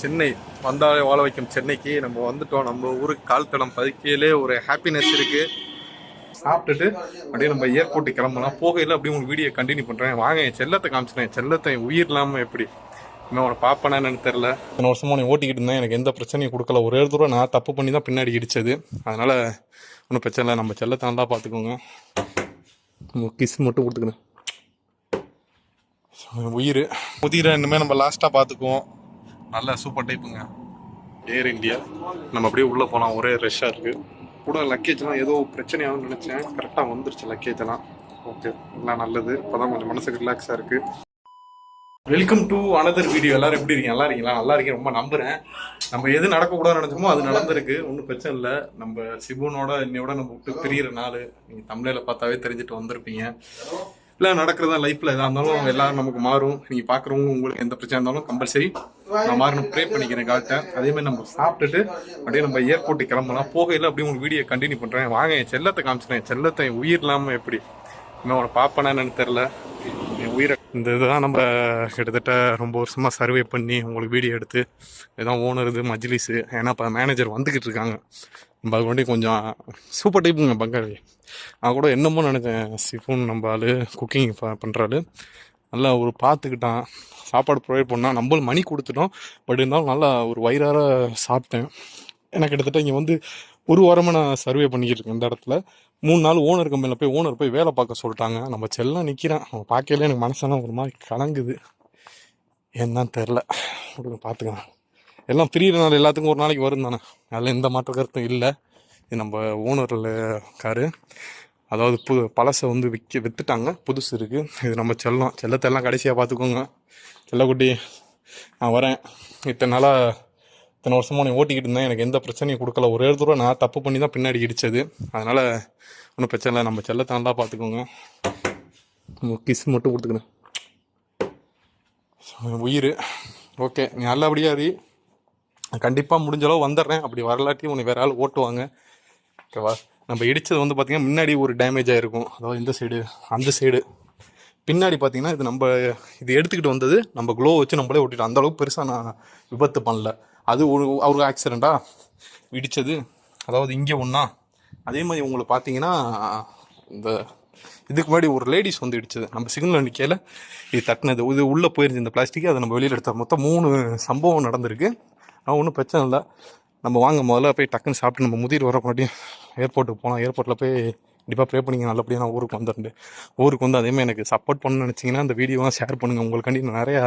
சென்னை வந்தாலே வாழ வைக்கும் சென்னைக்கு. நம்ம வந்துட்டோம். நம்ம ஊருக்கு கால் தடம் பதிக்கையிலே ஒரு ஹாப்பினஸ் இருக்கு. சாப்பிட்டுட்டு அப்படியே நம்ம ஏர்போர்ட்டு கிளம்பலாம். போகையில் அப்படியே உங்களுக்கு வீடியோ கண்டினியூ பண்ணுறேன் வாங்க என் செல்லத்தை காமிச்சிட்டேன் செல்லத்தை உயிர் இல்லாமல் எப்படி? இன்னும் அவனை பார்ப்பேனா என்னன்னு தெரில இத்தனை வருஷமாக நீ ஓட்டிக்கிட்டு இருந்தேன். எனக்கு எந்த பிரச்சனையும் கொடுக்கல. ஒரே தூரம் நான் தப்பு பண்ணி தான் பின்னாடி இடிச்சது. அதனால் ஒன்றும் பிரச்சனை இல்லை. நம்ம செல்லத்தை நல்லா பார்த்துக்கோங்க. கிஸ் மட்டும் கொடுத்துக்கணும். உயிர். முதிர இனிமேல் நம்ம லாஸ்ட்டாக பார்த்துக்குவோம். நல்ல சூப்பர் டைப்புங்க. ஏர் இந்தியா நம்ம அப்படியே உள்ளே போகலாம் ஒரே ரஷ்ஷாக இருக்குது கூட லக்கேஜ்லாம் ஏதோ பிரச்சனையாகும்னு நினச்சேன். கரெக்டாக வந்துருச்சு லக்கேஜெல்லாம் ஓகே எல்லாம் நல்லது. இப்போதான் கொஞ்சம் மனசுக்கு ரிலாக்ஸாக இருக்குது வெல்கம் டு அனதர் வீடியோ எல்லாரும் எப்படி இருக்கீங்க? நல்லா இருக்கீங்களா? நல்லா இருக்கீங்க. ரொம்ப நம்புறேன். நம்ம எது நடக்கக்கூடாதுன்னு நினச்சோமோ அது நடந்திருக்கு. ஒன்றும் பிரச்சனை இல்லை. நம்ம சிபுனோட இன்னையோட நம்ம விட்டு பிரியிற நாள். நீங்கள் தமிழில் பார்த்தாவே தெரிஞ்சுட்டு வந்திருப்பீங்க. இல்லை நடக்கிறதா லைஃப்பில் எதாக இருந்தாலும் எல்லாரும் நமக்கு மாறும். நீங்கள் பார்க்குறவங்க உங்களுக்கு எந்த பிரச்சனை இருந்தாலும் கம்பல்சரி நான் மாறணும் ப்ரே பண்ணிக்கிறேன் காட்ட அதே மாதிரி நம்ம சாப்பிட்டுட்டு அப்படியே நம்ம ஏர்போர்ட்டுக்கு கிளம்பலாம். போகையில் அப்படியே உங்களுக்கு வீடியோ கண்டினியூ பண்ணுறேன் வாங்க என் செல்லத்தை காமிச்சிட்டேன். செல்லத்தை உயிர் இல்லாமல் எப்படி? இன்னும் அவனை பார்ப்பேனா என்னன்னு தெரில இந்த இதுதான் நம்ம கிட்டத்தட்ட ரொம்ப வருஷமாக சர்வே பண்ணி உங்களுக்கு வீடியோ எடுத்து இதான் ஓனர் இது மஜ்லிஸு ஏன்னா இப்போ மேனேஜர் வந்துக்கிட்டு இருக்காங்க. நம்ம அது வண்டி கொஞ்சம் சூப்பர் டைப்புங்க பங்காளி நான் கூட என்னமோ நினச்சேன் சிஃபோன் நம்ம ஆள் குக்கிங் பண்ணுறாள் நல்லா ஒரு பார்த்துக்கிட்டான் சாப்பாடு ப்ரொவைட் பண்ணால் நம்மளும் மணி கொடுத்துட்டோம். பட் இருந்தாலும் நல்லா ஒரு வயிறார சாப்பிட்டேன். எனக்கு கிட்டத்தட்ட இங்கே வந்து ஒரு வாரமாக நான் சர்வே பண்ணிக்கிட்டு இருக்கேன் இந்த இடத்துல. மூணு நாள் ஓனர் கம்பெனியில் போய் ஓனர் போய் வேலை பார்க்க சொல்லிட்டாங்க. நம்ம செல்லாம் நிற்கிறேன் அவன் பார்க்கல எனக்கு மனசெல்லாம் ஒரு மாதிரி கலங்குது. என்னன்னு தெரில கொடுங்க பார்த்துக்கலாம். எல்லாம் பிரியிற நாள் எல்லாத்துக்கும் ஒரு நாளைக்கு வரும் தானே. அதில் எந்த மாற்ற கருத்தும் இல்லை. இது நம்ம ஓனரில் காரு அதாவது புது பழசை வந்து விற்க விற்றுட்டாங்க புதுசு இருக்குது இது நம்ம செல்லம். செல்லத்தெல்லாம் கடைசியாக பார்த்துக்கோங்க. செல்லக்குட்டி நான் வரேன். இத்தனை நாளாக இத்தனை வருஷமாக நீ ஓட்டிக்கிட்டு இருந்தேன். எனக்கு எந்த பிரச்சனையும் கொடுக்கல. ஒரே ஒரு தூரம் நான் தப்பு பண்ணி தான் பின்னாடி இடிச்சது. அதனால் ஒன்றும் பிரச்சனை இல்லை. நம்ம செல்லத்தை நல்லா பார்த்துக்கோங்க கிஸ் மட்டும் கொடுத்துக்கணும் உயிர். ஓகே நீ நல்லபடியாக இரு. கண்டிப்பாக முடிஞ்சளவு வந்துடுறேன். அப்படி வரலாட்டி உன்னை வேற ஆள் ஓட்டுவாங்க. ஓகேவா நம்ம இடித்தது வந்து பார்த்திங்கன்னா முன்னாடி ஒரு டேமேஜ் ஆகிருக்கும் அதாவது இந்த சைடு அந்த சைடு பின்னாடி பார்த்தீங்கன்னா இது நம்ம இது எடுத்துக்கிட்டு வந்தது நம்ம க்ளோ வச்சு நம்மளே ஓட்டிட்டோம். அந்த அளவுக்கு பெருசாக நான் விபத்து பண்ணல. அது ஒரு அவருக்கு ஆக்சிடெண்ட்டா இடித்தது அதாவது இங்கே ஒன்றா அதே மாதிரி உங்களை பார்த்தீங்கன்னா இந்த இதுக்கு முன்னாடி ஒரு லேடிஸ் வந்து இடிச்சது. நம்ம சிக்னல் நிற்கையில் இது தட்டினது. இது உள்ளே போயிருந்துச்சு இந்த பிளாஸ்டிக் அதை நம்ம வெளியில் எடுத்தால் மொத்தம் மூணு சம்பவம் நடந்திருக்கு. ஆனால் ஒன்றும் பிரச்சனை இல்லை. நம்ம வாங்க முதல்ல போய் டக்குன்னு சாப்பிட்டு நம்ம முதிர் வர முன்னாடி ஏர்போர்ட்டுக்கு போனோம் ஏர்போர்ட்டில் போய் கண்டிப்பாக ப்ரே பண்ணிங்க. நல்லபடியாக நான் ஊருக்கு வந்துடுறேன். ஊருக்கு வந்து அதேமாதிரி எனக்கு சப்போர்ட் பண்ணணும்னு நினச்சிங்கன்னா அந்த வீடியோலாம் ஷேர் பண்ணுங்கள் உங்களுக்காண்டி நிறையா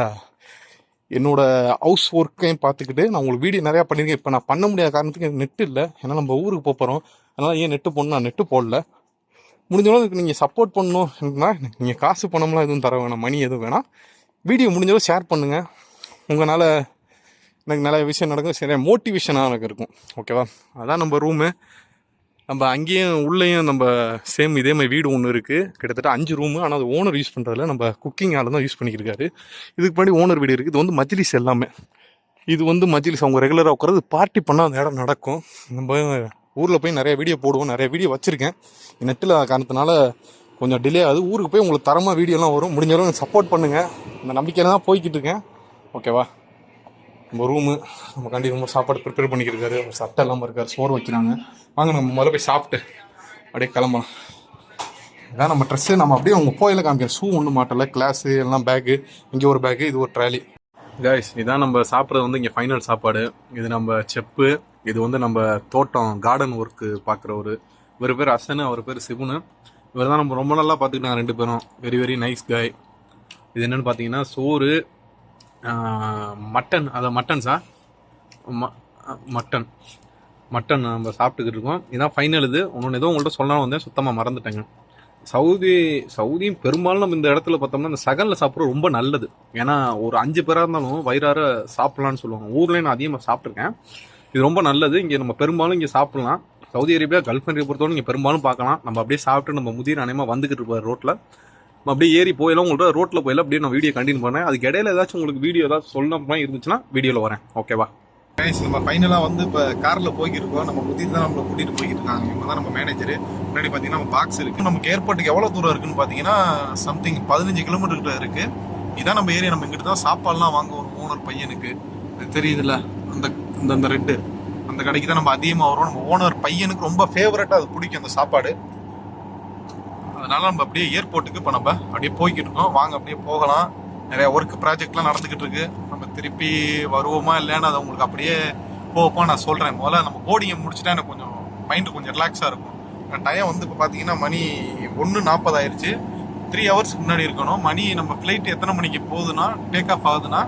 என்னோட ஹவுஸ் ஒர்க்கையும் பார்த்துக்கிட்டு நான் உங்களுக்கு வீடியோ நிறையா பண்ணியிருக்கேன் இப்போ நான் பண்ண முடியாத காரணத்துக்கு எனக்கு நெட் இல்லை. ஏன்னா நம்ம ஊருக்கு போக போகிறோம் அதனால் ஏன் நெட்டு போடணும் நான் நெட்டு போடல. முடிஞ்ச இதுக்கு நீங்கள் சப்போர்ட் பண்ணணும்னா நீங்கள் காசு பணம்லாம் எதுவும் தர வேணாம். மணி எதுவும் வேணாம். வீடியோ முடிஞ்சளவு ஷேர் பண்ணுங்கள் உங்களால் எனக்கு நிறைய விஷயம் நடக்கும். சரி மோட்டிவேஷனாக எனக்கு இருக்கும். ஓகேவா அதான் நம்ம ரூமு நம்ம அங்கேயும் உள்ளேயும் நம்ம சேம் இதே மாதிரி வீடு ஒன்று இருக்குது கிட்டத்தட்ட அஞ்சு ரூமு ஆனால் அது ஓனர் யூஸ் பண்ணுறதுல நம்ம குக்கிங் ஆள் தான் யூஸ் பண்ணிக்கிருக்காரு. இதுக்கு முன்னாடி ஓனர் வீடு இருக்குது இது வந்து மஜ்லிஸ் எல்லாமே. இது வந்து மஜ்லிஸ். அவங்க ரெகுலராக உட்காரது பார்ட்டி பண்ணால் அந்த இடம் நடக்கும். நம்ம ஊரில் போய் நிறைய வீடியோ போடுவோம். நிறைய வீடியோ வச்சுருக்கேன். நெட்டில் காரணத்தினால கொஞ்சம் டிலே ஆகுது. ஊருக்கு போய் உங்களுக்கு தரமாக வீடியோலாம் வரும். முடிஞ்ச அளவு சப்போர்ட் பண்ணுங்கள் இந்த நம்பிக்கையில் தான் போய்கிட்டு இருக்கேன். ஓகேவா நம்ம ரூமு நம்ம கண்டி ரொம்ப சாப்பாடு ப்ரிப்பேர் பண்ணிக்கிருக்காரு. ஒரு சட்டை இல்லாமல் இருக்கார் சோறு வைக்கிறாங்க. வாங்க நம்ம முதல்ல போய் சாப்பிட்டு அப்படியே கிளம்பலாம். இதான் நம்ம ட்ரெஸ்ஸு நம்ம அப்படியே அவங்க போயில காமிக்கிறோம் ஷூ ஒன்றும் மாட்டலை கிளாஸு எல்லாம் பேக்கு இங்கே ஒரு பேக்கு இது ஒரு ட்ராலி கைஸ் இதான் நம்ம சாப்பிட்றது வந்து இங்கே ஃபைனல் சாப்பாடு. இது நம்ம செப்பு இது வந்து நம்ம தோட்டம் கார்டன் ஒர்க்கு பார்க்குற ஒரு இவர் பேர் அசனு அவர் பேர் சிவனு இவர் தான் நம்ம ரொம்ப நல்லா பார்த்துக்கிட்டாங்க ரெண்டு பேரும். வெரி வெரி நைஸ் காய் இது என்னென்னு பார்த்தீங்கன்னா சோறு மட்டன் அதை மட்டன் சார் ம மட்டன் மட்டன் நம்ம சாப்பிட்டுக்கிட்டு இருக்கோம். இதான் ஃபைனல் இது. ஒன்று ஏதோ உங்கள்கிட்ட சொல்லலாம் வந்தேன். சுத்தமாக மறந்துட்டேங்க. சவுதி சவுதியும் பெரும்பாலும் நம்ம இந்த இடத்துல பார்த்தோம்னா இந்த சகலில் சாப்பிட்றது ரொம்ப நல்லது. ஏன்னா ஒரு அஞ்சு பேராக இருந்தாலும் வயிறார சாப்பிட்லான்னு சொல்லுவாங்க. ஊர்லேயும் நான் அதிகமாக சாப்பிட்ருக்கேன் இது ரொம்ப நல்லது. இங்கே நம்ம பெரும்பாலும் இங்கே சாப்பிட்லாம். சவுதி அரேபியா கல்ஃப் கண்ட்ரி பொறுத்தவரை இங்கே பெரும்பாலும் பார்க்கலாம். நம்ம அப்படியே சாப்பிட்டு நம்ம முதிர் அனையமாக வந்துக்கிட்டு இருப்பார் ரோட்டில் அப்படியே ஏறி போயிடலாம். உங்களோட ரோட்டில் போயெல்லாம் அப்படியே நான் வீடியோ கண்டினியூ பண்ணேன். அதுக்கு இடையில ஏதாச்சும் உங்களுக்கு வீடியோ ஏதாவது சொல்லணும் இருந்துச்சுன்னா வீடியோவில் வரேன். ஓகேவா கைஸ் நம்ம ஃபைனலாக வந்து இப்போ காரில் போய்க்கிருக்கோம் நம்ம புத்தி தான் நம்மளை கூட்டிகிட்டு போய்கிட்டு இருக்காங்க இவங்க தான் நம்ம மேனேஜர் முன்னாடி பார்த்தீங்கன்னா நம்ம பாக்ஸ் இருக்குது நமக்கு ஏர்போர்ட்டுக்கு எவ்வளோ தூரம் இருக்குன்னு பார்த்தீங்கன்னா சம்திங் பதினஞ்சு கிலோமீட்டர் கிட்ட இருக்குது இதான் நம்ம ஏரியா நம்ம இங்கிட்டு தான் சாப்பாடுலாம் வாங்க ஒரு ஓனர் பையனுக்கு. தெரியுதுல்ல? அந்த இந்த அந்த ரெட்டு அந்த கடைக்கு தான் நம்ம அதிகமாக வரும் நம்ம ஓனர் பையனுக்கு ரொம்ப ஃபேவரட்டாக அது பிடிக்கும் அந்த சாப்பாடு. அதனால நம்ம அப்படியே ஏர்போர்ட்டுக்கு இப்போ நம்ம அப்படியே போய்கிட்டு இருக்கோம். வாங்க அப்படியே போகலாம். நிறைய ஒர்க் ப்ராஜெக்ட்லாம் நடந்துக்கிட்டு இருக்கு. நம்ம திருப்பி வருவோமா இல்லைன்னு அதை உங்களுக்கு அப்படியே போகப்போ நான் சொல்கிறேன் முதல்ல நம்ம போர்டிங்கை முடிச்சுட்டா எனக்கு கொஞ்சம் மைண்டு கொஞ்சம் ரிலாக்ஸாக இருக்கும். டைம் வந்து இப்போ பார்த்தீங்கன்னா மணி ஒன்று நாற்பது ஆயிடுச்சு த்ரீ ஹவர்ஸ்க்கு முன்னாடி இருக்கணும். மணி நம்ம ஃப்ளைட் எத்தனை மணிக்கு போகுதுன்னா டேக் ஆஃப் ஆகுதுன்னா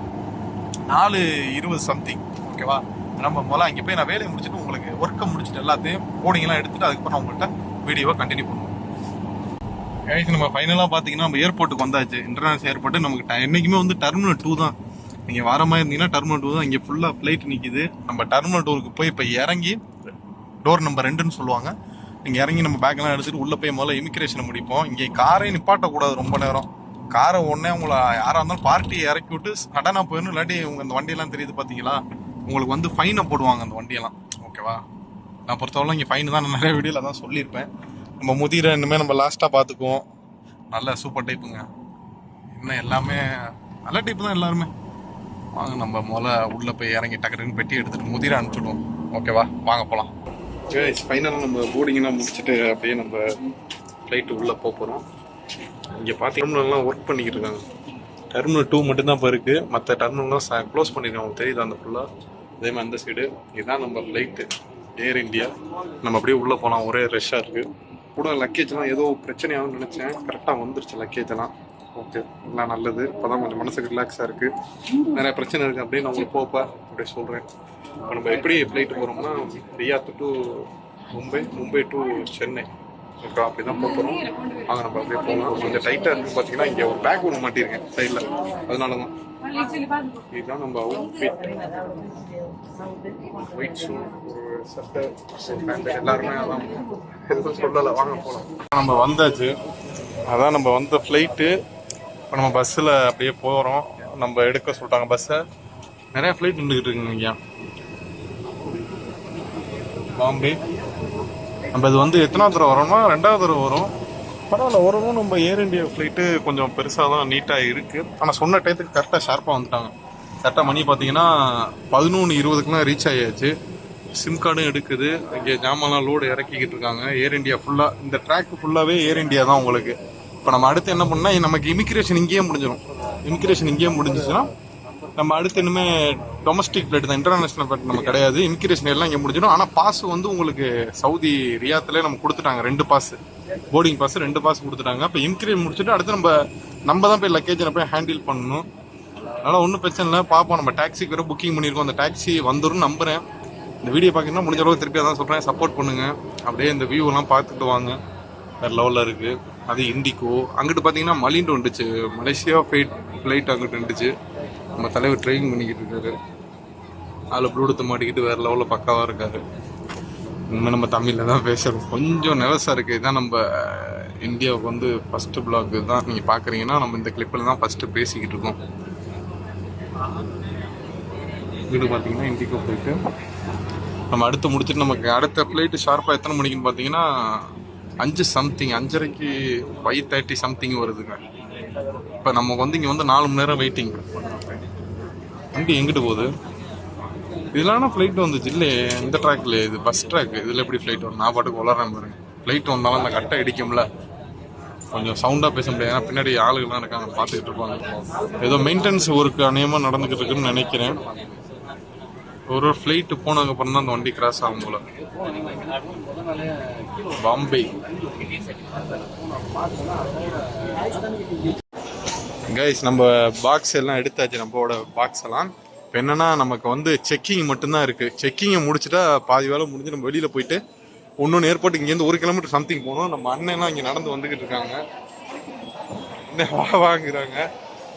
நாலு இருபது சம்திங் ஓகேவா நம்ம முதல்ல அங்கே போய் நான் வேலையை முடிச்சுட்டு உங்களுக்கு ஒர்க்கை முடிச்சுட்டு எல்லாத்தையும் போர்டிங்லாம் எடுத்துகிட்டு அதுக்கப்புறம் நான் உங்கள்கிட்ட வீடியோவை கண்டினியூ பண்ணுவோம். கைஸ் நம்ம ஃபைனலாக பார்த்தீங்கன்னா நம்ம ஏர்போர்ட்டுக்கு வந்தாச்சு. இன்டர்நேஷனல் ஏர்போர்ட்டு நமக்கு ட- வந்து டெர்மினல் டூ தான். நீங்கள் வர மாதிரி இருந்தீங்கன்னா டெர்மினல் டூ தான். இங்கே ஃபுல்லாக ஃப்ளைட் நிற்கிது நம்ம டெர்மினல் டூருக்கு போய் இப்போ இறங்கி டோர் நம்பர் ரெண்டுன்னு சொல்லுவாங்க. இங்கே இறங்கி நம்ம பேக்கெல்லாம் எடுத்துகிட்டு உள்ளே போய் முதல்ல இமிக்ரேஷனை முடிப்போம். இங்கே காரையும் நிப்பாட்டக்கூடாது ரொம்ப நேரம். காரை உடனே உங்களை யாராக இருந்தாலும் பார்ட்டியை இறக்கி விட்டு சடனாக போயிடணும். இல்லாட்டி உங்கள் இந்த வண்டியெல்லாம் தெரியுது பார்த்தீங்களா உங்களுக்கு வந்து ஃபைனை போடுவாங்க அந்த வண்டியெல்லாம். ஓகேவா நான் பொறுத்தவரை இங்கே ஃபைன் தான். நான் நிறைய வீடியோவில் தான் சொல்லியிருப்பேன். நம்ம முதிர இன்னுமே நம்ம லாஸ்ட்டாக பார்த்துக்குவோம். நல்ல சூப்பர் டைப்புங்க இன்னும் எல்லாமே நல்ல டைப் தான் எல்லாருமே. வாங்க நம்ம முதல்ல உள்ளே போய் இறங்கி டக்குன்னு பெட்டி எடுத்துட்டு முதிர அனுப்பிச்சுடுவோம். ஓகேவா வாங்க போகலாம் ஃபைனலாக நம்ம போர்டிங்லாம் முடிச்சுட்டு அப்படியே நம்ம ஃப்ளைட்டு உள்ளே போக போகிறோம் இங்கே பார்த்தீங்கன்னா ஒர்க் பண்ணிக்கிட்டு இருக்காங்க. டெர்மினல் டூ மட்டும்தான் இப்போ இருக்குது மற்ற டெர்மினல்லாம் க்ளோஸ் பண்ணியிருக்காங்க தெரியுது அந்த ஃபுல்லாக அதே மாதிரி அந்த சைடு இதுதான் நம்ம ஃப்ளைட்டு ஏர் இந்தியா நம்ம அப்படியே உள்ளே போகலாம் ஒரே ரஷ்ஷாக இருக்குது கூட லக்கேஜ்லாம் ஏதோ பிரச்சனையாகும்னு நினச்சேன். கரெக்டாக வந்துருச்சு லக்கேஜ் எல்லாம். ஓகே எல்லாம் நல்லது. இப்போ தான் கொஞ்சம் மனசுக்கு ரிலாக்ஸாக இருக்குது நிறைய பிரச்சனை இருக்குது அப்படியே நான் உங்களுக்கு போப்பா. அப்படியே சொல்கிறேன் இப்போ நம்ம எப்படி ஃப்ளைட்டு போகிறோம்னா Riyadh to Mumbai Mumbai to Chennai. Okay அப்படி தான் போக போகிறோம் வாங்க நம்ம அப்படியே போகலாம் கொஞ்சம் டைட்டாக இருக்குது பார்த்தீங்கன்னா இங்கே ஒரு பேக் ஒன்று மாட்டியிருக்கேன் சைடில் அதனால தான் இதுதான் நம்ம அவுட்ஃபிட் ஒயிட் ஷூ ஒரு சட்டை பேண்ட் எல்லாருமே அதான் எதுவும் சொல்லலை வாங்க போகலாம் நம்ம வந்தாச்சு அதான் நம்ம வந்த ஃப்ளைட்டு இப்போ நம்ம பஸ்ஸில் அப்படியே போகிறோம் நம்ம எடுக்க சொல்லிட்டாங்க பஸ்ஸை நிறையா ஃப்ளைட் நின்றுக்கிட்டு இருக்குங்க இங்கே. பாம்பே. நம்ம இது வந்து எத்தனாவது தடவை வரோம்னா ரெண்டாவது தடவை வரும். பரவாயில்ல வரவும் நம்ம ஏர் இந்தியா ஃப்ளைட்டு கொஞ்சம் பெருசாக தான் நீட்டாக இருக்குது ஆனால் சொன்ன டயத்துக்கு கரெக்டாக ஷார்ப்பாக வந்துட்டாங்க. கரெக்டாக மணி பார்த்தீங்கன்னா பதினொன்று இருபதுக்குலாம் ரீச் ஆகியாச்சு சிம் கார்டும் எடுக்குது. இங்கே ஜாமான்லாம் லோடு இறக்கிக்கிட்டு இருக்காங்க. ஏர் இண்டியா ஃபுல்லாக இந்த ட்ராக் ஃபுல்லாகவே ஏர் இந்தியா தான் உங்களுக்கு. இப்போ நம்ம அடுத்து என்ன பண்ணால் நமக்கு இமிக்ரேஷன் இங்கேயே முடிஞ்சிடும் இமிக்ரேஷன் இங்கேயே முடிஞ்சிச்சுன்னா நம்ம அடுத்து இனிமேல் டொமஸ்டிக் ஃப்ளைட் தான் இன்டர்நேஷனல் ஃப்ளைட் நம்ம கிடையாது. இமிக்ரேஷன் எல்லாம் இங்கே முடிஞ்சிடும் ஆனால் பாஸ் வந்து உங்களுக்கு சவுதி ரியாத்துல நம்ம கொடுத்துட்டாங்க. ரெண்டு பாஸ் போர்டிங் பாஸ் ரெண்டு பாஸ் கொடுத்துட்டாங்க. இப்போ இமிக்ரேஷன் முடிச்சுட்டு அடுத்து நம்ம நம்ம தான் போய் லக்கேஜை போய் ஹேண்டில் பண்ணணும். அதனால் ஒன்றும் பிரச்சனை இல்லை. பார்ப்போம் நம்ம டாக்ஸிக்கு வேறு புக்கிங் பண்ணியிருக்கோம். அந்த டாக்ஸி வந்துடும் நம்புறேன். இந்த வீடியோ பார்க்கணும்னா முடிஞ்ச அளவுக்கு திருப்பி அதான் சொல்கிறேன் சப்போர்ட் பண்ணுங்கள் அப்படியே இந்த வியூலாம் பார்த்துட்டு வாங்க. வேறு லெவலில் இருக்குது அது இண்டிகோ அங்கிட்டு பார்த்தீங்கன்னா மலிண்டு வந்துச்சு. மலேசியா ஃப்ளைட் ஃப்ளைட் அங்கிட்டு இருந்துச்சு நம்ம தலைவர் ட்ரைனிங் பண்ணிக்கிட்டு இருக்காரு. அதில் ப்ளூடூத் மாட்டிக்கிட்டு வேறு லெவலில் பக்காவாக இருக்காரு. இனிமேல் நம்ம தமிழில் தான் பேசுகிறோம் கொஞ்சம் நிலசாக இருக்குது இதான் நம்ம இந்தியாவுக்கு வந்து ஃபஸ்ட்டு பிளாக் தான். நீங்கள் பார்க்குறீங்கன்னா நம்ம இந்த கிளிப்பில் தான் ஃபஸ்ட்டு பேசிக்கிட்டு இருக்கோம். வீடு பார்த்தீங்கன்னா இண்டிகோ போயிட்டு. நம்ம அடுத்து முடிச்சுட்டு நமக்கு அடுத்த ஃப்ளைட்டு ஷார்ப்பாக எத்தனை மணிக்குன்னு பார்த்தீங்கன்னா அஞ்சு சம்திங் அஞ்சரைக்கு ஃபைவ் தேர்ட்டி சம்திங் வருதுங்க. இப்போ நமக்கு வந்து இங்கே வந்து நாலு மணி நேரம் வெயிட்டிங் வண்டி எங்கிட்டு போகுது? இதெல்லாம் ஃப்ளைட் வந்துச்சு. இல்லையே இந்த ட்ராக்ல இது பஸ் ட்ராக் இதில் எப்படி ஃப்ளைட் வரும்? நான் பாட்டுக்கு வளர்றேன் பாருங்க. ஃப்ளைட் வந்தாலும் அந்த கட்டை இடிக்கும்ல. கொஞ்சம் சவுண்டாக பேச முடியாது. ஏன்னா பின்னாடி ஆளுகள்லாம் இருக்காங்க பார்த்துக்கிட்டு இருப்பாங்க. ஏதோ மெயின்டெனன்ஸ் ஒர்க் அநியமாக நடந்துக்கிட்டு இருக்குன்னு நினைக்கிறேன். ஒரு ஒரு ஃப்ளைட்டு போனதுக்கப்புறம் தான் அந்த வண்டி கிராஸ் ஆகும் போல. பாம்பே. கைஸ் நம்ம பாக்ஸ் எல்லாம் எடுத்தாச்சு. நம்மளோட பாக்ஸ் எல்லாம். இப்போ என்னென்னா நமக்கு வந்து செக்கிங் மட்டும்தான் இருக்குது செக்கிங்கை முடிச்சுட்டா பாதி வேலை முடிஞ்சு நம்ம வெளியில் போயிட்டு ஒன்னொன்று ஏர்போர்ட் இங்கேருந்து ஒரு கிலோமீட்டர் சம்திங் போகணும் நம்ம அண்ணன்லாம் இங்கே நடந்து வந்துகிட்டு இருக்காங்க. என்ன வா வாங்குறாங்க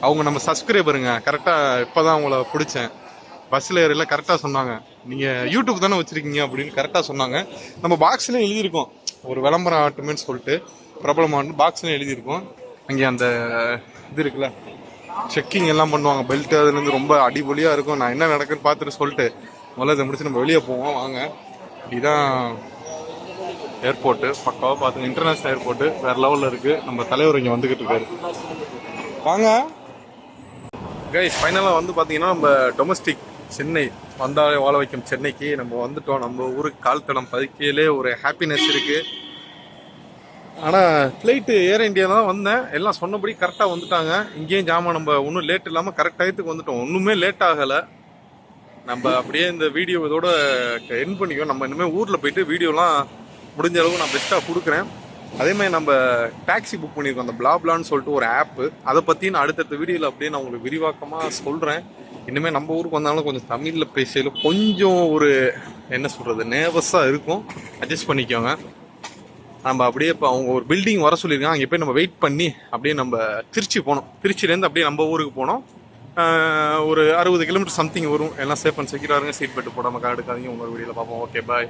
அவங்க நம்ம சப்ஸ்கிரைபருங்க கரெக்டாக இப்போ தான் அவங்கள பிடிச்சேன். பஸ்ஸில் ஏறில கரெக்டாக சொன்னாங்க. நீங்கள் யூடியூப் தானே வச்சுருக்கீங்க அப்படின்னு கரெக்டாக சொன்னாங்க. நம்ம பாக்ஸ்லேயும் எழுதியிருக்கோம். ஒரு விளம்பரம் ஆட்டுமேன்னு சொல்லிட்டு பிரபலமானு பாக்ஸ்லேயும் எழுதியிருக்கோம். அங்கே அந்த இது இருக்குல்ல செக்கிங் எல்லாம் பண்ணுவாங்க. பெல்ட் அதுலேருந்து ரொம்ப அடிபொலியாக இருக்கும். நான் என்ன நடக்குன்னு பார்த்துட்டு சொல்லிட்டு முதல்ல இதை முடிச்சு நம்ம வெளியே போவோம். வாங்க. இதுதான் ஏர்போர்ட்டு பக்காவாக பார்த்து இன்டர்நேஷ்னல் ஏர்போர்ட்டு வேறு லெவலில் இருக்குது நம்ம தலைவர் இங்கே வந்துக்கிட்டு இருக்காரு. வாங்க. கைஸ் ஃபைனலாக வந்து பார்த்தீங்கன்னா நம்ம டொமஸ்டிக் சென்னை வந்தாலே வாழ வைக்கும் சென்னைக்கு. நம்ம வந்துட்டோம். நம்ம ஊருக்கு கால் தடம் பதிக்கையிலே ஒரு ஹாப்பினஸ் இருக்கு. ஆனால் ஃப்ளைட்டு ஏர் இந்தியா தான் வந்தேன். எல்லாம் சொன்னபடி கரெக்டாக வந்துட்டாங்க. இங்கேயும் ஜாமான் நம்ம ஒன்றும் லேட் இல்லாமல் கரெக்ட் டயத்துக்கு வந்துட்டோம். ஒன்றுமே லேட் ஆகலை. நம்ம அப்படியே இந்த வீடியோ இதோட என் பண்ணிக்கோ நம்ம இனிமேல் ஊரில் போயிட்டு வீடியோலாம் முடிஞ்ச அளவு நான் பெஸ்ட்டாக கொடுக்குறேன். அதே மாதிரி நம்ம டாக்ஸி புக் பண்ணியிருக்கோம் அந்த பிளாப்லான்னு சொல்லிட்டு ஒரு ஆப்பு அதை பற்றி நான் அடுத்தடுத்த வீடியோவில் அப்படியே நான் உங்களுக்கு விரிவாக்கமாக சொல்கிறேன் இனிமேல் நம்ம ஊருக்கு வந்தாலும் கொஞ்சம் தமிழில் பேசல கொஞ்சம் ஒரு என்ன சொல்கிறது நேர்வஸாக இருக்கும். அட்ஜஸ்ட் பண்ணிக்கோங்க. நம்ம அப்படியே இப்போ அவங்க ஒரு பில்டிங் வர சொல்லியிருக்காங்க. அங்கே போய் நம்ம வெயிட் பண்ணி அப்படியே நம்ம திருச்சி போனோம். திருச்சிலேருந்து அப்படியே நம்ம ஊருக்கு போனோம். ஒரு அறுபது கிலோமீட்டர் சம்திங் வரும். எல்லாம் சேஃப் அண்ட் செக்யூராக இருங்க. சீட் பெல்ட் போடாமல் கார்டு எடுக்காதீங்க. உங்கள் வீடியோவில் பார்ப்போம். Okay bye